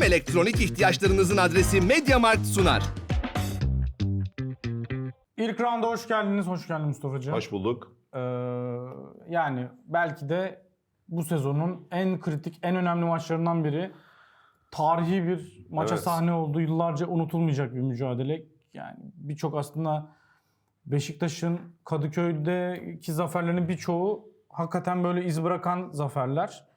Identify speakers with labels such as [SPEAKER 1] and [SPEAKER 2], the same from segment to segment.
[SPEAKER 1] Tüm elektronik ihtiyaçlarınızın adresi MediaMarkt sunar.
[SPEAKER 2] İlk rounda hoş geldiniz. Hoş geldin Mustafa'cığım.
[SPEAKER 3] Hoş bulduk.
[SPEAKER 2] Ee, yani belki de bu sezonun en kritik, en önemli maçlarından biri. Tarihi bir maça
[SPEAKER 3] Evet.
[SPEAKER 2] sahne oldu. Yıllarca unutulmayacak bir mücadele. Yani birçok aslında Beşiktaş'ın Kadıköy'deki zaferlerinin birçoğu hakikaten böyle iz bırakan zaferler.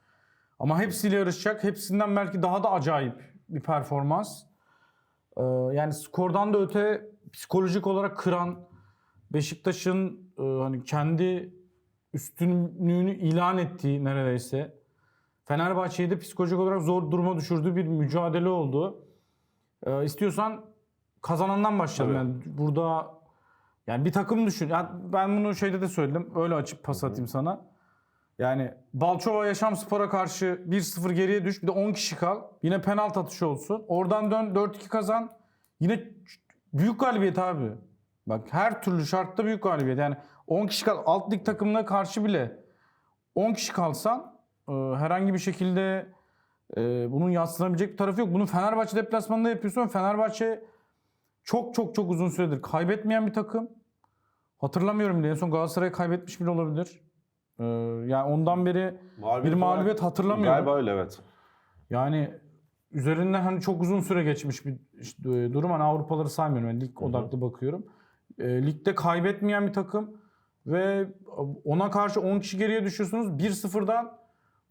[SPEAKER 2] Ama hepsiyle yarışacak. Hepsinden belki daha da acayip bir performans. Ee, yani skordan da öte psikolojik olarak kıran Beşiktaş'ın e, hani kendi üstünlüğünü ilan ettiği neredeyse Fenerbahçe'yi de psikolojik olarak zor duruma düşürdüğü bir mücadele oldu. Ee, istiyorsan kazanandan başlayalım. Yani burada yani bir takım düşün. Yani ben bunu şeyde de söyledim. Öyle açıp pas atayım sana. Yani Balçova Yaşam Spor'a karşı 1-0 geriye düş. Bir de 10 kişi kal. Yine penaltı atışı olsun. Oradan dön 4-2 kazan. Yine büyük galibiyet abi. Bak her türlü şartta büyük galibiyet. Yani 10 kişi kal. Alt lig takımına karşı bile 10 kişi kalsan e, herhangi bir şekilde e, bunun yatsınabilecek bir tarafı yok. Bunu Fenerbahçe deplasmanında yapıyorsun. Fenerbahçe çok çok çok uzun süredir kaybetmeyen bir takım. Hatırlamıyorum bile. En son Galatasaray'a kaybetmiş bile olabilir. E, yani ondan beri bir mağlubiyet hatırlamıyorum.
[SPEAKER 3] Galiba öyle evet.
[SPEAKER 2] Yani üzerinden hani çok uzun süre geçmiş bir e, durum. Hani Avrupaları saymıyorum. Yani lig odaklı bakıyorum. E, ligde kaybetmeyen bir takım ve ona karşı 10 kişi geriye düşüyorsunuz. 1-0'dan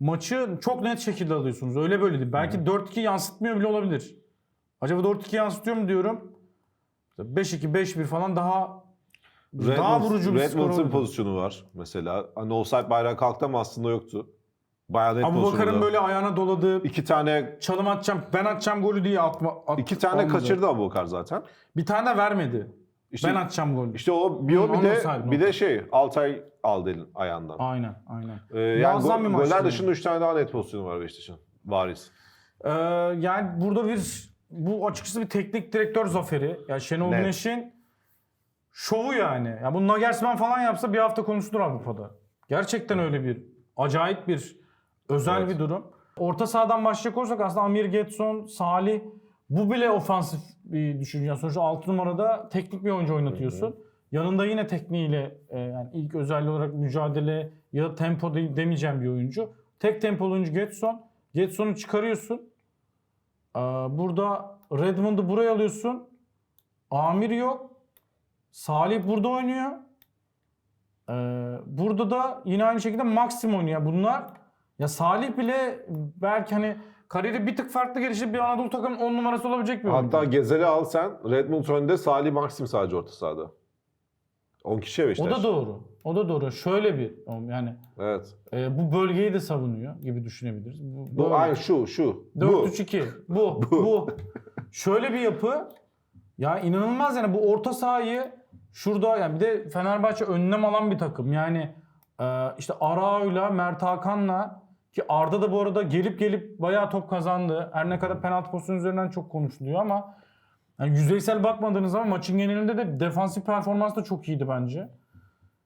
[SPEAKER 2] maçı çok net şekilde alıyorsunuz. Öyle böyle değil. Belki 4-2 yansıtmıyor bile olabilir. Acaba 4-2 yansıtıyor mu diyorum. 5-2, 5-1 falan daha daha vurucu bir skor
[SPEAKER 3] Redmond'un
[SPEAKER 2] oldu.
[SPEAKER 3] pozisyonu var mesela. Hani offside bayrağı kalktı ama aslında yoktu. Bayağı net
[SPEAKER 2] Abu
[SPEAKER 3] pozisyonu.
[SPEAKER 2] Bakar'ın böyle ayağına doladığı
[SPEAKER 3] İki tane
[SPEAKER 2] çalım atacağım, ben atacağım golü diye atma, at,
[SPEAKER 3] iki tane
[SPEAKER 2] olmadı.
[SPEAKER 3] kaçırdı Abu Bakar zaten.
[SPEAKER 2] Bir tane de vermedi.
[SPEAKER 3] İşte,
[SPEAKER 2] ben atacağım golü.
[SPEAKER 3] İşte o bir o bir de bir de şey Altay aldı elin ayağından.
[SPEAKER 2] Aynen, aynen.
[SPEAKER 3] Ee, yani
[SPEAKER 2] Muazzam bir
[SPEAKER 3] go-
[SPEAKER 2] maçtı
[SPEAKER 3] goller
[SPEAKER 2] yani.
[SPEAKER 3] dışında 3 tane daha net pozisyonu var Beşiktaş'ın. Varis.
[SPEAKER 2] Ee, yani burada bir bu açıkçası bir teknik direktör zaferi. Ya Şenol. Güneş'in şovu yani. Ya bu Nagelsmann falan yapsa bir hafta konuşulur Avrupa'da. Gerçekten öyle bir acayip bir özel
[SPEAKER 3] Evet.
[SPEAKER 2] bir durum. Orta sahadan başlayacak olursak aslında Amir Getson, Salih bu bile ofansif bir düşünce. Sonuçta 6 numarada teknik bir oyuncu oynatıyorsun. Yanında yine tekniğiyle e, yani ilk özelliği olarak mücadele ya da tempo de- demeyeceğim bir oyuncu. Tek tempolu oyuncu Getson. Getson'u çıkarıyorsun. Burada Redmond'u buraya alıyorsun. Amir yok. Salih burada oynuyor. Ee, Burada da yine aynı şekilde Maxim oynuyor. Bunlar ya Salih bile belki hani kariyeri bir tık farklı gelişip bir Anadolu takımının 10 numarası olabilecek bir oyuncu.
[SPEAKER 3] Hatta Gezel'i al sen. Redmond önde Salih Maxim sadece orta sahada. 10 kişiye
[SPEAKER 2] o
[SPEAKER 3] Beşiktaş.
[SPEAKER 2] da doğru. O da doğru. Şöyle bir yani
[SPEAKER 3] Evet.
[SPEAKER 2] e, bu bölgeyi de savunuyor gibi düşünebiliriz. Bu,
[SPEAKER 3] Bu
[SPEAKER 2] böyle.
[SPEAKER 3] aynı şu şu. Bu.
[SPEAKER 2] 4-3-2. Bu. bu. Şöyle bir yapı. Ya inanılmaz yani bu orta sahayı şurada yani bir de Fenerbahçe önlem alan bir takım. Yani e, işte Arao'yla, Mert Hakan'la ki Arda da bu arada gelip gelip bayağı top kazandı. Her ne kadar penaltı pozisyonu üzerinden çok konuşuluyor ama yani yüzeysel bakmadığınız zaman maçın genelinde de defansif performans da çok iyiydi bence.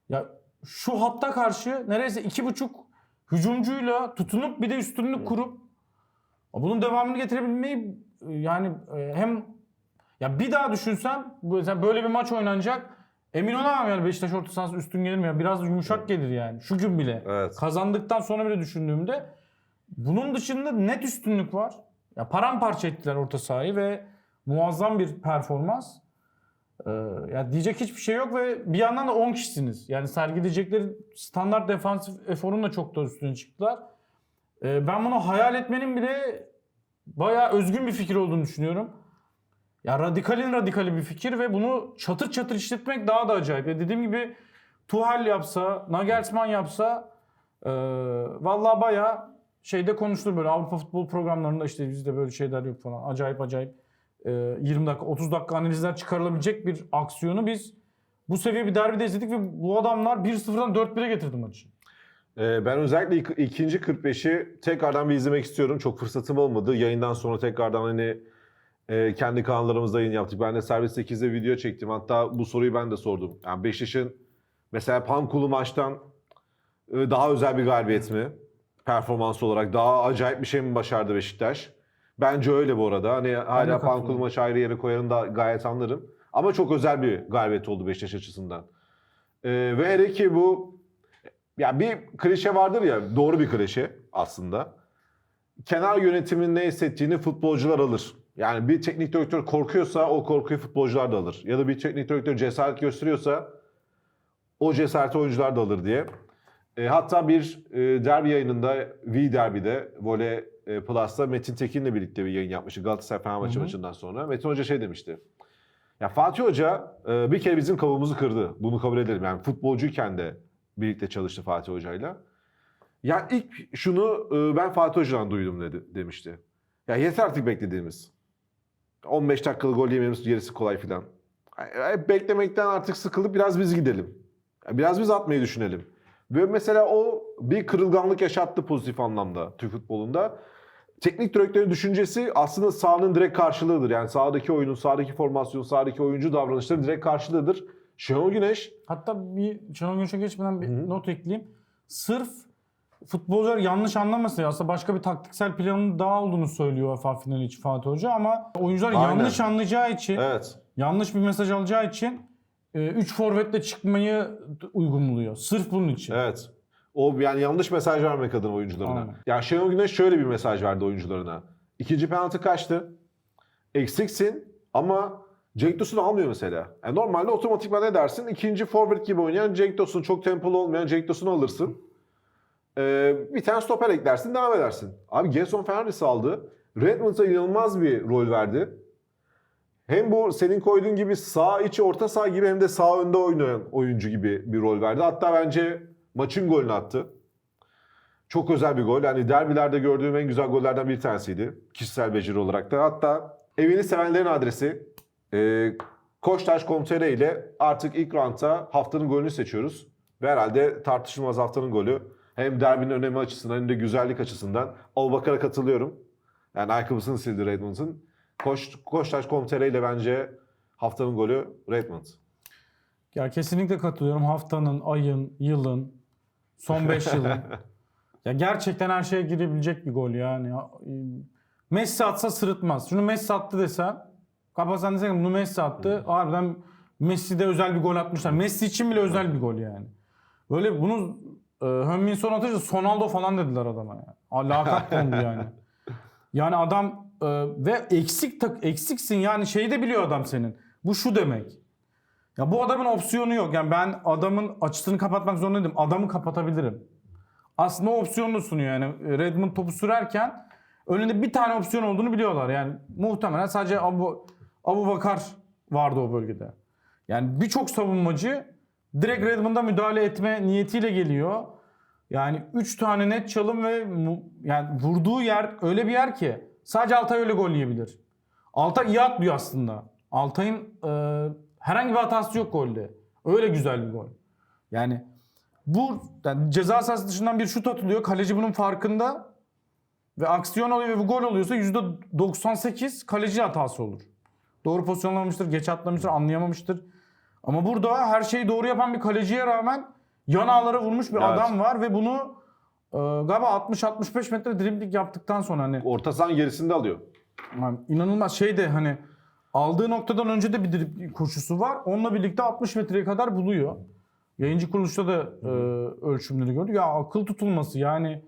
[SPEAKER 2] Ya şu hatta karşı neredeyse iki buçuk hücumcuyla tutunup bir de üstünlük kurup bunun devamını getirebilmeyi e, yani e, hem ya bir daha düşünsem böyle bir maç oynanacak emin olamam yani Beşiktaş orta sahası üstün gelir mi ya biraz yumuşak gelir yani şu gün bile
[SPEAKER 3] Evet.
[SPEAKER 2] kazandıktan sonra bile düşündüğümde bunun dışında net üstünlük var. Ya paramparça ettiler orta sahayı ve muazzam bir performans. Ee, ya diyecek hiçbir şey yok ve bir yandan da 10 kişisiniz. Yani sergileyecekleri standart defansif eforun da çok da üstüne çıktılar. Ee, ben bunu hayal etmenin bile bayağı özgün bir fikir olduğunu düşünüyorum. Ya radikalin radikali bir fikir ve bunu çatır çatır işletmek daha da acayip. Ya dediğim gibi Tuhal yapsa, Nagelsmann yapsa e, vallahi bayağı şeyde konuşulur böyle Avrupa futbol programlarında işte bizde böyle şeyler yok falan. Acayip acayip e, 20 dakika 30 dakika analizler çıkarılabilecek bir aksiyonu biz bu seviye bir derbide izledik ve bu adamlar 1-0'dan 4-1'e getirdi maçı.
[SPEAKER 3] Ee, ben özellikle ik- ikinci 45'i tekrardan bir izlemek istiyorum. Çok fırsatım olmadı. Yayından sonra tekrardan hani e, kendi kanallarımızda yayın yaptık. Ben de Servis 8'de video çektim. Hatta bu soruyu ben de sordum. Yani Beşiktaş'ın mesela Pankulu maçtan e, daha özel bir galibiyet mi? Performans olarak daha acayip bir şey mi başardı Beşiktaş? Bence öyle bu arada. Hani hala
[SPEAKER 2] katılıyorum.
[SPEAKER 3] Pankul maçı ayrı yere koyarım da gayet anlarım. Ama çok özel bir galibiyet oldu Beşiktaş açısından. Ee, ve hele ki bu ya bir klişe vardır ya doğru bir klişe aslında. Kenar yönetimin ne hissettiğini futbolcular alır. Yani bir teknik direktör korkuyorsa o korkuyu futbolcular da alır. Ya da bir teknik direktör cesaret gösteriyorsa o cesareti oyuncular da alır diye. E, hatta bir e, derbi yayınında V Derbi'de Voley e, Plus'ta Metin Tekin'le birlikte bir yayın yapmıştı Galatasaray Fenerbahçe maçından sonra. Metin Hoca şey demişti. Ya Fatih Hoca e, bir kere bizim kabuğumuzu kırdı. Bunu kabul edelim. Yani futbolcuyken de birlikte çalıştı Fatih Hoca'yla. Ya ilk şunu e, ben Fatih Hoca'dan duydum dedi demişti. Ya yeter artık beklediğimiz. 15 dakikalık gol yememiz gerisi kolay filan. Hep beklemekten artık sıkılıp biraz biz gidelim. Biraz biz atmayı düşünelim. Ve mesela o bir kırılganlık yaşattı pozitif anlamda Türk futbolunda. Teknik direktörün düşüncesi aslında sahanın direkt karşılığıdır. Yani sahadaki oyunun, sahadaki formasyon, sahadaki oyuncu davranışları direkt karşılığıdır. Şenol Güneş
[SPEAKER 2] Hatta bir Şenol Güneş'e geçmeden bir
[SPEAKER 3] Hı hı.
[SPEAKER 2] not ekleyeyim. Sırf futbolcular yanlış anlamasın ya. Aslında başka bir taktiksel planın daha olduğunu söylüyor UEFA finali için Fatih Hoca ama oyuncular
[SPEAKER 3] Aynen.
[SPEAKER 2] yanlış anlayacağı için,
[SPEAKER 3] evet
[SPEAKER 2] yanlış bir mesaj alacağı için 3 forvetle çıkmayı uygun buluyor. Sırf bunun için.
[SPEAKER 3] Evet. O yani yanlış mesaj vermek adına oyuncularına.
[SPEAKER 2] Aynen.
[SPEAKER 3] Yani Şenol Güneş şöyle bir mesaj verdi oyuncularına. İkinci penaltı kaçtı. Eksiksin ama Cenk Tosun almıyor mesela. Yani normalde otomatikman ne dersin? İkinci forvet gibi oynayan Cenk Tosun, çok tempolu olmayan Cenk Tosun'u alırsın. Ee, bir tane stoper eklersin, devam edersin. Abi Gerson Fernandes'i aldı. Redmond'a inanılmaz bir rol verdi. Hem bu senin koyduğun gibi sağ içi orta saha gibi hem de sağ önde oynayan oyuncu gibi bir rol verdi. Hatta bence maçın golünü attı. Çok özel bir gol. Yani derbilerde gördüğüm en güzel gollerden bir tanesiydi. Kişisel beceri olarak da. Hatta evini sevenlerin adresi e, Koçtaş.com.tr ile artık ilk roundda haftanın golünü seçiyoruz. Ve herhalde tartışılmaz haftanın golü. Hem derbinin önemi açısından hem de güzellik açısından. Abubakar'a katılıyorum. Yani ayakkabısını sildi Redmond'un. Koç, Koçtaş.com.tr ile bence haftanın golü Redmond.
[SPEAKER 2] Ya kesinlikle katılıyorum. Haftanın, ayın, yılın, son 5 yılın. ya gerçekten her şeye girebilecek bir gol yani. Ya, e, Messi atsa sırıtmaz. Şunu Messi attı desen, kapasan desen bunu Messi attı. Harbiden Messi'de özel bir gol atmışlar. Messi için bile özel bir gol yani. Böyle bunu e, Hönmin son atınca Sonaldo falan dediler adama yani. Lakat kondu yani. Yani adam e, ve eksik tak eksiksin yani şeyi de biliyor adam senin. Bu şu demek. Ya bu adamın opsiyonu yok. Yani ben adamın açısını kapatmak zorunda değilim. Adamı kapatabilirim. Aslında o opsiyonu sunuyor yani. Redmond topu sürerken önünde bir tane opsiyon olduğunu biliyorlar. Yani muhtemelen sadece Abu, Abu Bakar vardı o bölgede. Yani birçok savunmacı direkt Redmond'a müdahale etme niyetiyle geliyor. Yani 3 tane net çalım ve yani vurduğu yer öyle bir yer ki sadece Altay öyle gol yiyebilir. Altay iyi atlıyor aslında. Altay'ın e, herhangi bir hatası yok golde. Öyle güzel bir gol. Yani bu yani ceza sahası dışından bir şut atılıyor. Kaleci bunun farkında ve aksiyon oluyor ve bu gol oluyorsa %98 kaleci hatası olur. Doğru pozisyonlamamıştır, geç atlamıştır, anlayamamıştır. Ama burada her şeyi doğru yapan bir kaleciye rağmen yan ağlara vurmuş bir
[SPEAKER 3] Evet.
[SPEAKER 2] adam var ve bunu e, galiba 60-65 metre dribling yaptıktan sonra hani
[SPEAKER 3] Orta sahanın gerisinde alıyor.
[SPEAKER 2] yani inanılmaz şey de hani aldığı noktadan önce de bir dribling koşusu var. Onunla birlikte 60 metreye kadar buluyor. Yayıncı kuruluşta da e, ölçümleri gördük. Ya akıl tutulması yani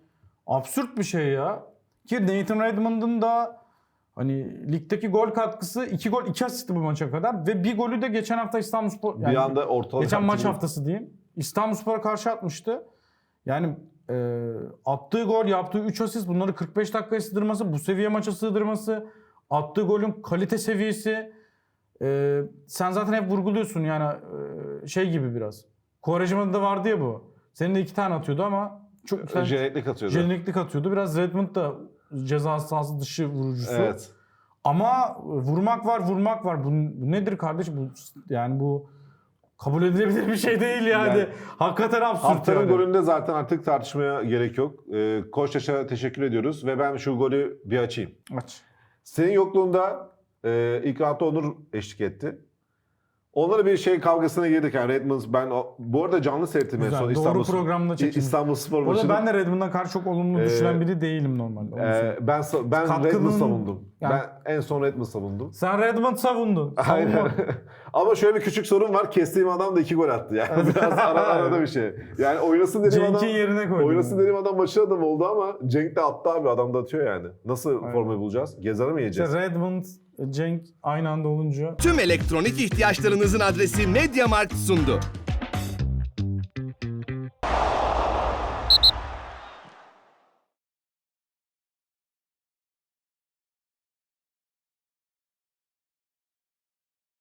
[SPEAKER 2] absürt bir şey ya. Ki Nathan Redmond'un da hani ligdeki gol katkısı 2 gol 2 asisti bu maça kadar ve bir golü de geçen hafta İstanbulspor
[SPEAKER 3] bir anda ortalık
[SPEAKER 2] Geçen maç haftası diyeyim. İstanbulspor'a karşı atmıştı. Yani e, attığı gol, yaptığı 3 asist bunları 45 dakikaya sığdırması, bu seviye maça sığdırması, attığı golün kalite seviyesi. e, sen zaten hep vurguluyorsun yani e, şey gibi biraz. Quaresma'da da vardı ya bu. Senin de iki tane atıyordu ama çok sen
[SPEAKER 3] atıyordu.
[SPEAKER 2] jeneriklik atıyordu. Biraz Redmond da ceza sahası dışı vurucusu.
[SPEAKER 3] Evet.
[SPEAKER 2] Ama vurmak var, vurmak var. Bu, nedir kardeş? Bu yani bu kabul edilebilir bir şey değil yani.
[SPEAKER 3] Yani
[SPEAKER 2] Hakikaten absürt
[SPEAKER 3] Haftanın
[SPEAKER 2] yani.
[SPEAKER 3] golünde zaten artık tartışmaya gerek yok. Ee, Koçtaş'a teşekkür ediyoruz ve ben şu golü bir açayım.
[SPEAKER 2] Aç.
[SPEAKER 3] Senin yokluğunda e, ilk Onur eşlik etti. Onlara bir şey kavgasına girdik yani Redmond ben o- bu arada canlı seyrettim en
[SPEAKER 2] Güzel,
[SPEAKER 3] son
[SPEAKER 2] doğru
[SPEAKER 3] İstanbul
[SPEAKER 2] programda.
[SPEAKER 3] İstanbul Spor
[SPEAKER 2] Orada
[SPEAKER 3] maçını.
[SPEAKER 2] ben de Redmond'a karşı çok olumlu
[SPEAKER 3] Ee,
[SPEAKER 2] düşünen biri değilim normalde. onu
[SPEAKER 3] Ee,
[SPEAKER 2] söyleyeyim.
[SPEAKER 3] ben sa- ben
[SPEAKER 2] Katkının-
[SPEAKER 3] Redmond savundum.
[SPEAKER 2] Yani-
[SPEAKER 3] Ben en son Redmond savundum.
[SPEAKER 2] Sen Redmond savundun.
[SPEAKER 3] Aynen. Ama şöyle bir küçük sorun var. Kestiğim adam da iki gol attı. Yani biraz ara, arada bir şey. Yani oynasın dediğim adam
[SPEAKER 2] Cenk'in yerine koydum.
[SPEAKER 3] oynasın dediğim adam maçı adam oldu ama Cenk de attı abi. Adam da atıyor yani. Nasıl formayı bulacağız? Gezar'ı mı yiyeceğiz?
[SPEAKER 2] İşte Redmond, Cenk aynı anda olunca
[SPEAKER 1] Tüm elektronik ihtiyaçlarınızın adresi MediaMarkt sundu.